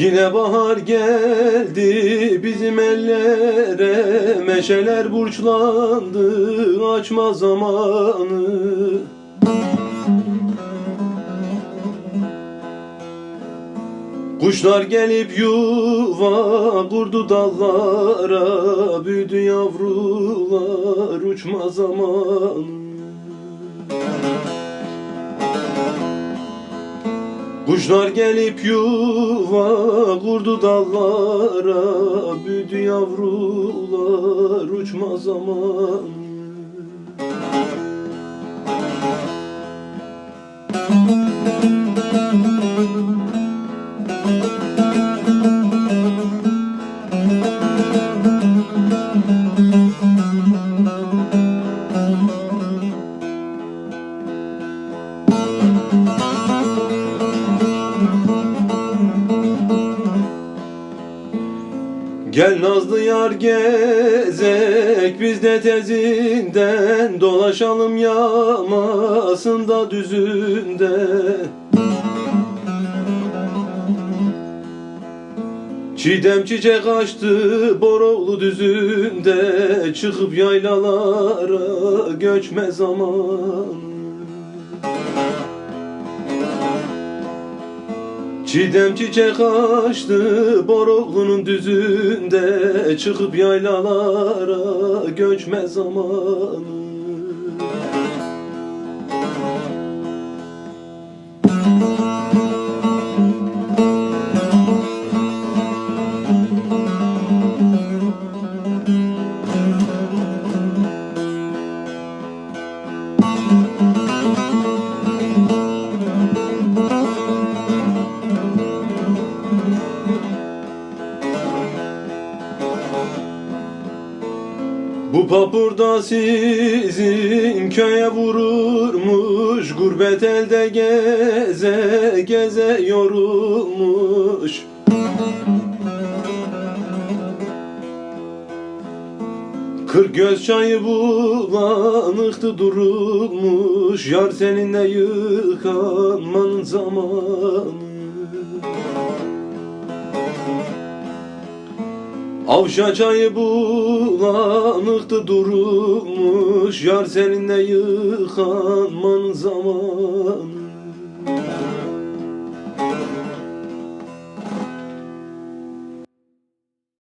Yine bahar geldi bizim ellere Meşeler burçlandı açma zamanı. Kuşlar gelip yuva kurdu dallara Büyüdü yavrular uçma zamanı Kuşlar gelip yuva kurdu dallara Büyüdü yavrular uçma zamanı Gel nazlı yar gezek biz de tezinden Dolaşalım yamasında düzünde. Çiğdem çiçek açtı Boroğlu düzünde Çıkıp yaylalara göçme zamanı Çiğdem çiçek açtı Boroğlu'nun düzünde Çıkıp yaylalara göçme zamanı Bu papurda sizin köye vururmuş Gurbet elde geze geze yorulmuş. Kırk göz çayı bulanıktı durulmuş Yar seninle yıkanmanın zamanı Avşa çayı bulanıktı durulmuş Yar seninle yıkanmanın zamanı